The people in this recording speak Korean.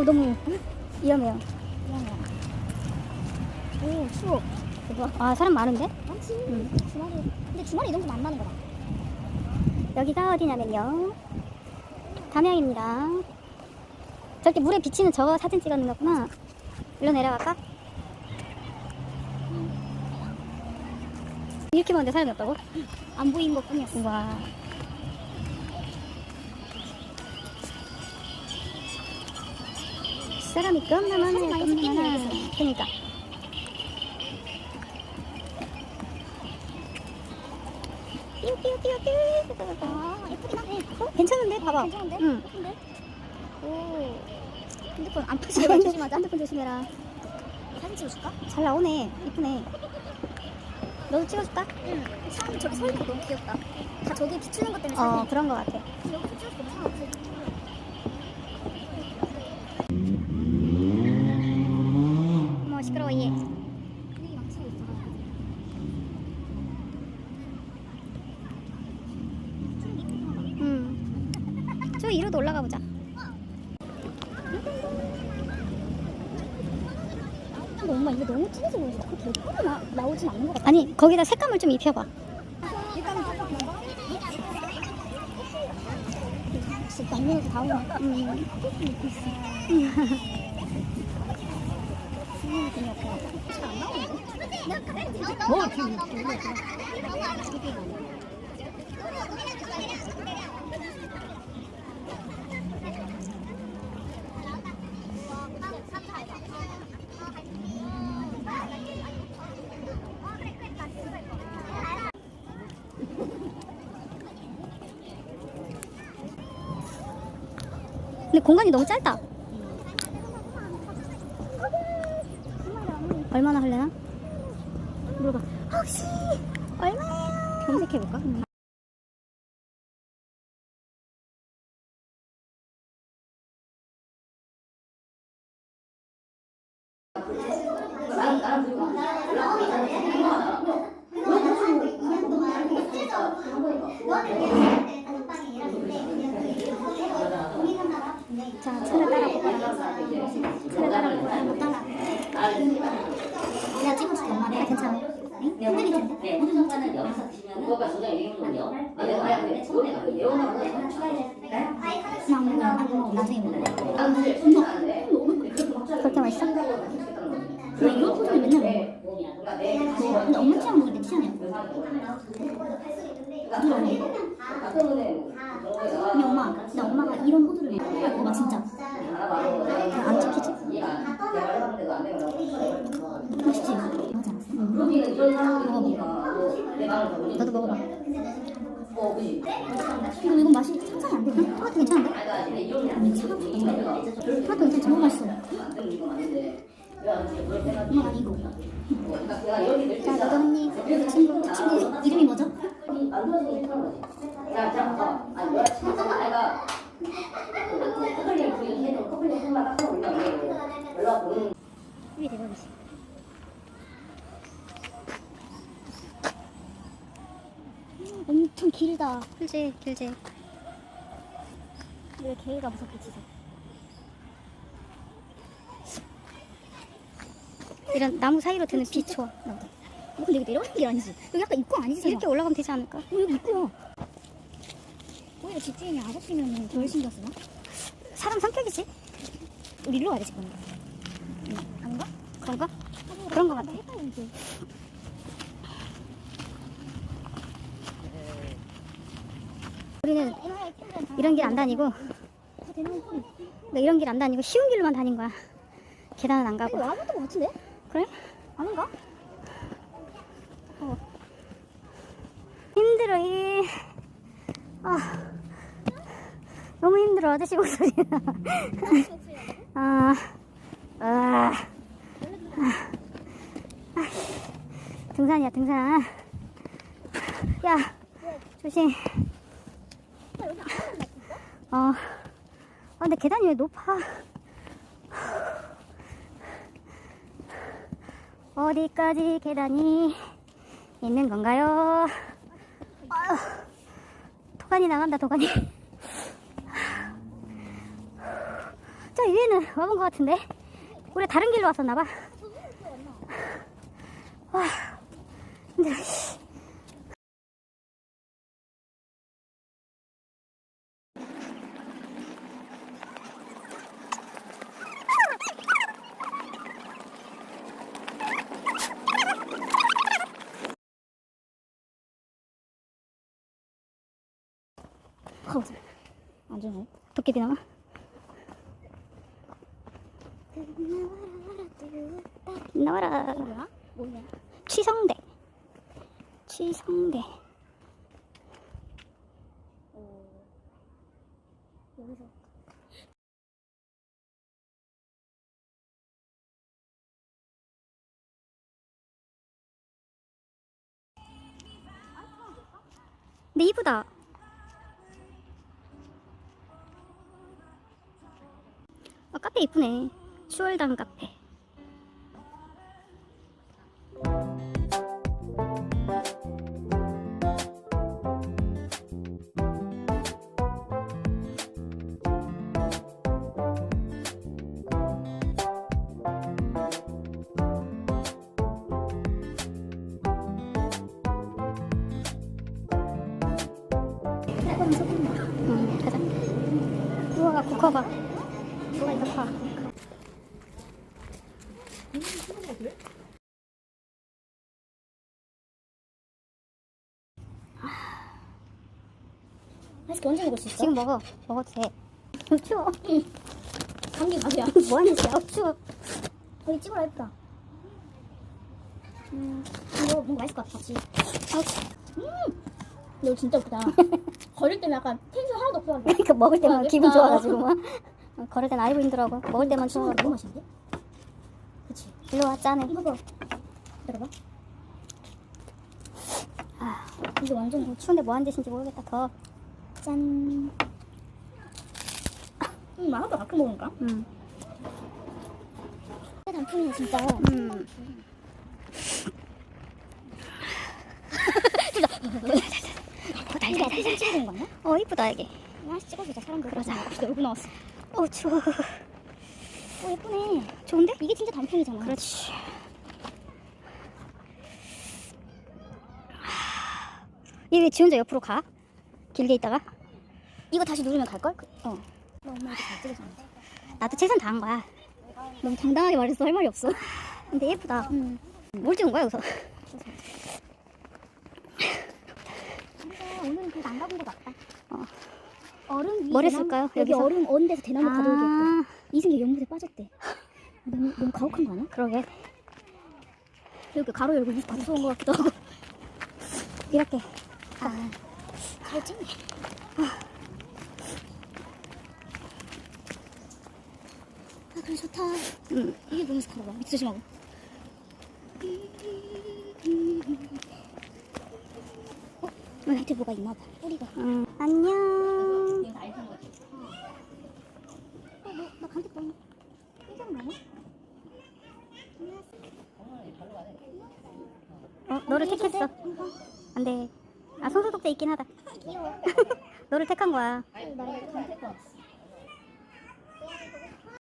오 너무 위험해요. 미안해요. 오, 추워. 대박. 아 사람 많은데? 많지. 응. 주말에. 근데 주말에 이 정도면 안 많은 거다. 여기가 어디냐면요. 담양입니다. 저렇게 물에 비치는 저 사진 찍었는 거구나. 일로 내려갈까? 이렇게 많은데 사람이 없다고? 안 보인 것 뿐이었어. 우와. 사람이 겁나 많아요. 사진 많이 겁나 찍겠네, 많아. 여기서. 그니까. 띠우띠우띠우띠우. 아, 예쁘긴 하네. 어? 괜찮은데? 봐봐. 괜찮은데? 응. 예쁜데? 오. 핸드폰 안 핸드- 조심하자. 핸드폰 조심해라. 사진 찍어줄까? 잘 나오네. 이쁘네. 너도 찍어줄까? 응. 사람 저기 서 있는 거 너무 귀엽다. 다 저기 비추는 것 때문에 어. 그런 거 같아. 여기서 찍어도 상관없어. 있어. 응. 저 위로도 올라가 보자. 근데 엄마 이거 너무 진해져 보여서 그렇게 예쁘게 나, 나오진 않는 것 같아. 아니, 거기다 색감을 좀 입혀봐. 혹시 남녀에서 다 오나? 음. 근데 공간이 너무 짧다. 얼마나 할래나? 물어봐. 혹시 얼마예요? 검색해볼까? 자, 차를 따라 볼까? 차를 따라볼까? 못 따라. 내가 찍어줄게 엄마 아, 괜찮아. 흔들릴 텐데 네, 모든 성과는 여기서 드시면은 그거가 조정 얘기거든요. 아, 그안 먹어 나중에 먹어 다음 주에 순서하는데 그렇게 맛있어? 나 이런 포즈를 맨날 먹어 네. 근데 엄마 취향 먹을 때 취향이야 근데 엄마 근데 엄마가 이런 호두를 먹어 엄마 진짜 안 찍히지? 맛있지? 맞아 너도 먹어봐. 이거 이건 맛이 상상이 안 되네 토마토 괜찮은데? 토마토 괜찮지? 너무 맛있어 엄마 나 이거 자, 너도 한 입. 그 친구 그 친구 이름이 뭐죠? 자, 자, 봐봐. 아니, 내가 진짜 내가 커플링 부인 해도 커플링 손만 딱 올려. 연락 오는 입이 대박이지 음, 엄청 길다 길지, 길지. 왜 개가 무섭게 치서 이런 나무 사이로 드는 빛 좋아. 어, 근데 여기 내려가는 길 아니지? 여기 약간 입구 아니지? 이렇게 올라가면 되지 않을까? 어, 여기 입구야 오히려 집주인이 아저씨면 덜 신경 쓰나? 사람 성격이지? 우리 일로 가야 돼 지금 아닌가? 그런가? 그런 거 같아. 헷갈리지 우리는 이런 길 안 다니고, 나 이런 길 안 다니고 쉬운 길로만 다닌 거야. 계단은 안 가고. 이거 아무것도 것 같은데? 그래? 아닌가? 힘들어, 이. 아. 너무 힘들어, 아저씨 목소리가. 아. 아. 아. 등산이야, 등산. 야, 조심. 어. 아, 근데 계단이 왜 높아? 어디까지 계단이 있는 건가요? 아유, 도가니 나간다, 도가니. 저 위에는 와본 것 같은데 우리 다른 길로 왔었나 봐. 와, 근데 가보자. 안 좋네. 도깨비 나와. 나와라. 뭐야? 뭐야? 취성대. 취성대. 여기서 근데 이쁘다. 카페 이쁘네. 추월당 카페. 국화가. 뭐가 이렇게 커. 아이스크림 언제 먹을 수 있어? 지금 먹어. 먹어도 돼. 추워. 감기 가세요. 뭐 하는 짓이야? 어, 추워. 여기 찍어라 예쁘다. 음, 이거 뭔가 맛있을 것 같아 같이. 음, 이거 진짜 예쁘다. 걸을 때는 약간 텐션 하나도 없어가지고. 그러니까 먹을 때만. 기분 좋아가지고 막. 어, 걸을 땐 아이고 힘들어하고 먹을 때만 너무 좋아가지고. 맛있는데? 일로 와, 짠해. 이거 봐. 기다려봐. 아, 이게 완전 뭐 추운데 뭐 하는 짓인지 모르겠다. 더. 짠. 음, 맛있다. 가끔 먹으니까. 음. 단풍이 진짜. 음. 거 아니야? 어, 이쁘다, 이게. 하나씩 찍어주자. 사람들. 그러자. 진짜 얼굴 나왔어. 어, 추워. 어, 예쁘네. 좋은데? 이게 진짜 단풍이잖아. 그렇지. 얘 왜 지 혼자 옆으로 가? 길게 있다가? 이거 다시 누르면 갈걸? 그- 어. 나 엄마 잘 찍어줬는데. 나도 최선 다한 거야. 너무 당당하게 말해서 할 말이 없어. 근데 예쁘다. 응. 뭘 찍은 거야, 여기서? 오늘은 그래도 안 가본 게 낫다. 어. 얼음 위에 뭘 했을까요, 여기 여기서? 얼음 언 데서 대나무. 아, 이승기 연못에 빠졌대. 너무, 너무 가혹한 거 아니야? 그러게. 여기 가로 열고 이 무서운 거 같기도 하고. 이렇게. 아, 잘 찍네. 아, 그래 좋다. 음. 이게 너무 스카로가. 밑에 조심하고. 어? 밑에 뭐가 있나 봐. 뿌리가. 음. 안녕. 어, 뭐, 나 감기 때문에. 삐져는 거야? 어, 너를 택했어. 안 돼. 아, 손소독제 있긴 하다. 귀여워. 너를 택한 거야.